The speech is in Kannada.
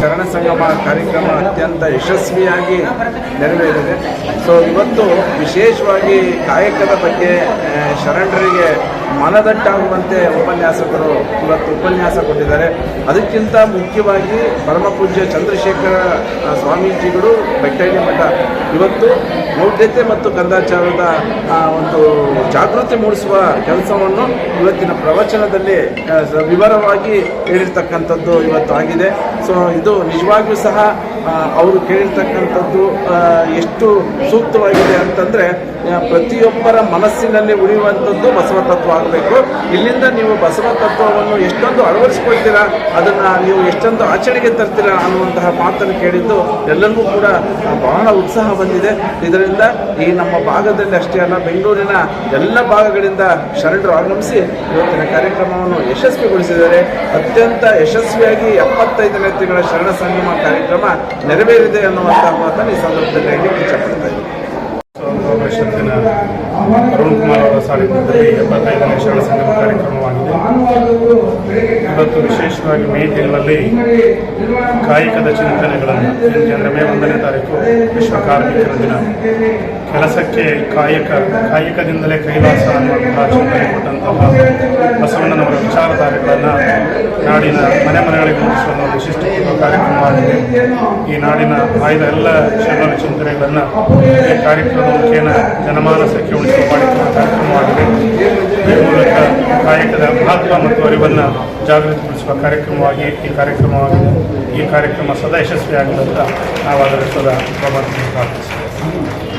ಶರಣ ಸಂಗಮ ಕಾರ್ಯಕ್ರಮ ಅತ್ಯಂತ ಯಶಸ್ವಿಯಾಗಿ ನೆರವೇರಿದೆ. ಸೊ ಇವತ್ತು ವಿಶೇಷವಾಗಿ ಕಾಯಕದ ಬಗ್ಗೆ ಶರಣರಿಗೆ ಮನದಟ್ಟಾಗುವಂತೆ ಉಪನ್ಯಾಸಕರು ಇವತ್ತು ಉಪನ್ಯಾಸ ಕೊಟ್ಟಿದ್ದಾರೆ. ಅದಕ್ಕಿಂತ ಮುಖ್ಯವಾಗಿ ಪರಮಪೂಜ್ಯ ಚಂದ್ರಶೇಖರ ಸ್ವಾಮೀಜಿಗಳು ಬೆಟ್ಟಳ್ಳಿ ಮಠ. ಇವತ್ತು ಮೌಢ್ಯತೆ ಮತ್ತು ಕಂದಾಚಾರದ ಒಂದು ಜಾಗೃತಿ ಮೂಡಿಸುವ ಕೆಲಸವನ್ನು ಇವತ್ತಿನ ಪ್ರವಚನದಲ್ಲಿ ವಿವರವಾಗಿ ಹೇಳಿರ್ತಕ್ಕಂಥದ್ದು ಇವತ್ತು ಆಗಿದೆ. ಸೊ ಇದು ನಿಜವಾಗಿಯೂ ಸಹ ಅವರು ಕೇಳಿರ್ತಕ್ಕಂಥದ್ದು ಎಷ್ಟು ಸೂಕ್ತವಾಗಿದೆ ಅಂತಂದರೆ ಪ್ರತಿಯೊಬ್ಬರ ಮನಸ್ಸಿನಲ್ಲಿ ಉಳಿಯುವಂಥದ್ದು ಬಸವ ತತ್ವ ಆಗಬೇಕು. ಇಲ್ಲಿಂದ ನೀವು ಬಸವ ತತ್ವವನ್ನು ಎಷ್ಟೊಂದು ಅಳವಡಿಸ್ಕೊಳ್ತೀರಾ, ಅದನ್ನು ನೀವು ಎಷ್ಟೊಂದು ಆಚರಣೆಗೆ ತರ್ತೀರಾ ಅನ್ನುವಂತಹ ಮಾತನ್ನು ಕೇಳಿದ್ದು ಎಲ್ಲರಿಗೂ ಕೂಡ ಬಹಳ ಉತ್ಸಾಹ ಬಂದಿದೆ. ಇದರಿಂದ ಈ ನಮ್ಮ ಭಾಗದಲ್ಲಿ ಅಷ್ಟೇ ಅಲ್ಲ, ಬೆಂಗಳೂರಿನ ಎಲ್ಲ ಭಾಗಗಳಿಂದ ಶರಣರು ಆಗಮಿಸಿ ಇವತ್ತಿನ ಕಾರ್ಯಕ್ರಮವನ್ನು ಯಶಸ್ವಿಗೊಳಿಸಿದ್ದಾರೆ. ಅತ್ಯಂತ ಯಶಸ್ವಿಯಾಗಿ ಎಪ್ಪತ್ತೈದನೇ ತಿಂಗಳ ಶರಣ ಸಂಗಮ ಕಾರ್ಯಕ್ರಮ ನೆರವೇರಿದೆ ಅನ್ನುವಂತಹ ಮಾತನ್ನು ಈ ಸಂದರ್ಭದಲ್ಲಿ ಇಚ್ಛಪಡ್ತಾ ಇದ್ದೀನಿ ಪರಿಷತ್ತಿನ ಅರುಣ್ ಕುಮಾರ್ ಅವರ ಸಾನ್ನಿಧ್ಯದಲ್ಲಿ ಎಪ್ಪತ್ತೈದನೇ ಶರಣ ಸಂಗಮ ಕಾರ್ಯಕ್ರಮವಾಗಿದೆ. ಇವತ್ತು ವಿಶೇಷವಾಗಿ ಮೇ ತಿಂಗಳಲ್ಲಿ ಕಾಯಕದ ಚಿಂತನೆಗಳನ್ನು ಅಂದರೆ ಮೇ ಒಂದನೇ ತಾರೀಕು ವಿಶ್ವ ಕಾರ್ಮಿಕರ ದಿನ. ಕೆಲಸಕ್ಕೆ ಕಾಯಕ, ಕಾಯಕದಿಂದಲೇ ಕೈಲಾಸ ಅನ್ನುವಂತಹ ಚಿಂತನೆ ಕೊಟ್ಟಂತಹ ವಿಚಾರಧಾರೆಗಳನ್ನು ನಾಡಿನ ಮನೆ ಮನೆಗಳಿಗೆ ಮುಗಿಸುವ ವಿಶಿಷ್ಟ ಕಾರ್ಯಕ್ರಮವಾಗಿದೆ ಈ ನಾಡಿನ ಆಯ್ದ ಎಲ್ಲ ಜನರ ಚಿಂತನೆಗಳನ್ನು ಈ ಕಾರ್ಯಕ್ರಮದ ಮುಖೇನ ಜನಮಾನಸಕ್ಕೆ ಉಳಿಸುವ ಮಾಡಿಕೊಳ್ಳುವ ಕಾರ್ಯಕ್ರಮವಾಗಿದೆ ಈ ಮೂಲಕ ಕಾಯಕದ ಮಹತ್ವ ಮತ್ತು ಅರಿವನ್ನು ಜಾಗೃತಿಗೊಳಿಸುವ ಕಾರ್ಯಕ್ರಮವಾಗಿ ಈ ಕಾರ್ಯಕ್ರಮವಾಗಿದೆ ಈ ಕಾರ್ಯಕ್ರಮ ಸದಾ ಯಶಸ್ವಿಯಾಗಲಿ ಅಂತ ನಾವು ಅದರ ಸದಾ ಭಗವಂತನ ಪ್ರಾರ್ಥಿಸ್ತೇವೆ